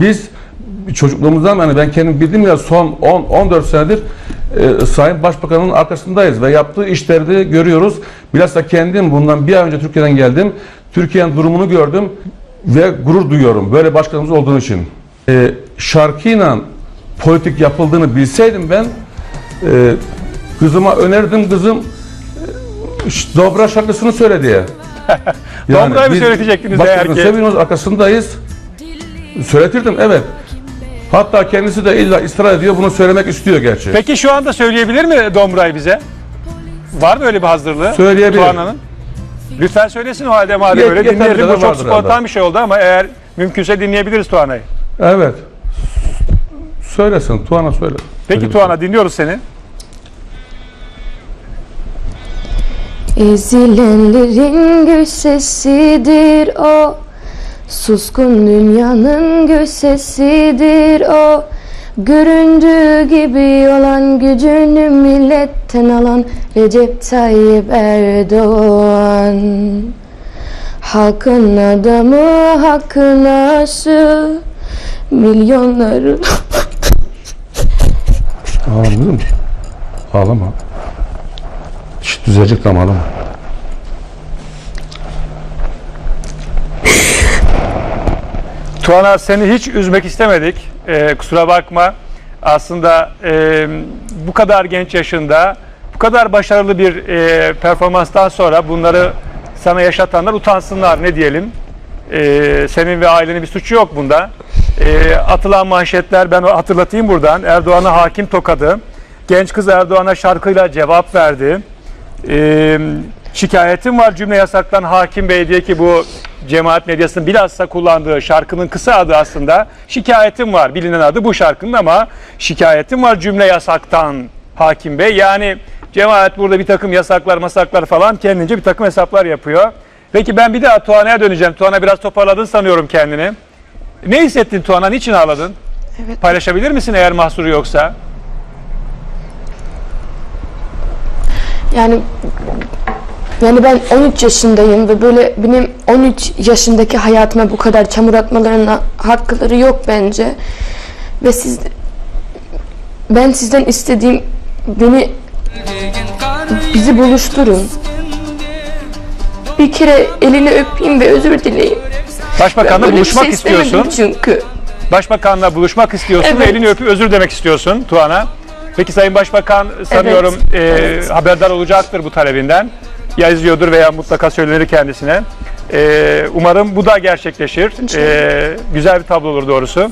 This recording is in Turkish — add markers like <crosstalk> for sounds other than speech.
Biz çocukluğumuzdan yani ben kendim bildiğim ya son 10 14 senedir e, Sayın Başbakan'ın arkasındayız ve yaptığı işleri de görüyoruz. Bilhassa kendim bundan bir ay önce Türkiye'den geldim. Türkiye'nin durumunu gördüm ve gurur duyuyorum böyle başkanımız olduğu için. E, şarkıyla politik yapıldığını bilseydim ben e, kızıma önerdim kızım e, Dobra şarkısını söyle diye. <laughs> Dobra'yı mı biz söyletecektiniz başkanı eğer ki? seviyoruz arkasındayız. Söyletirdim evet. Hatta kendisi de illa ısrar ediyor bunu söylemek istiyor gerçi. Peki şu anda söyleyebilir mi Domray bize? Var mı öyle bir hazırlığı? Söyleyebilir. Tuğan'ın. Lütfen söylesin o halde madem Yet- öyle dinleyelim. Bu çok spontan herhalde. bir şey oldu ama eğer mümkünse dinleyebiliriz Tuğan'ı. Evet. Söylesin Tuana söyle. Peki Söyle. Tuğan'a dinliyoruz seni. Ezilenlerin gül sesidir o Suskun dünyanın gül sesidir o Göründüğü gibi olan gücünü milletten alan Recep Tayyip Erdoğan Halkın adamı, hakkın aşı Milyonların Ağlamadın mı? Ağlama. Şşt, düzelecek tamam ağlama. Tuana seni hiç üzmek istemedik. Ee, kusura bakma. Aslında e, bu kadar genç yaşında, bu kadar başarılı bir e, performanstan sonra bunları sana yaşatanlar utansınlar ne diyelim. Ee, senin ve ailenin bir suçu yok bunda. Ee, atılan manşetler ben hatırlatayım buradan. Erdoğan'a hakim tokadı. Genç kız Erdoğan'a şarkıyla cevap verdi. Ee, şikayetim var cümle yasaktan Hakim Bey diye ki bu cemaat medyasının bilhassa kullandığı şarkının kısa adı aslında şikayetim var bilinen adı bu şarkının ama şikayetim var cümle yasaktan Hakim Bey yani cemaat burada bir takım yasaklar masaklar falan kendince bir takım hesaplar yapıyor. Peki ben bir daha Tuana'ya döneceğim. Tuana biraz toparladın sanıyorum kendini. Ne hissettin Tuana? Niçin ağladın? Evet. Paylaşabilir misin eğer mahsuru yoksa? Yani yani ben 13 yaşındayım ve böyle benim 13 yaşındaki hayatıma bu kadar çamur atmalarına hakları yok bence. Ve siz ben sizden istediğim beni bizi buluşturun. Bir kere elini öpeyim ve özür dileyim. Başbakanla buluşmak şey istiyorsun. çünkü. Başbakanla buluşmak istiyorsun ve Evet. elini öpüp özür demek istiyorsun Tuana. Peki Sayın Başbakan sanıyorum Evet. e, haberdar olacaktır bu talebinden. Ya izliyordur veya mutlaka söylenir kendisine. E, umarım bu da gerçekleşir. İnşallah. E, güzel bir tablo olur doğrusu.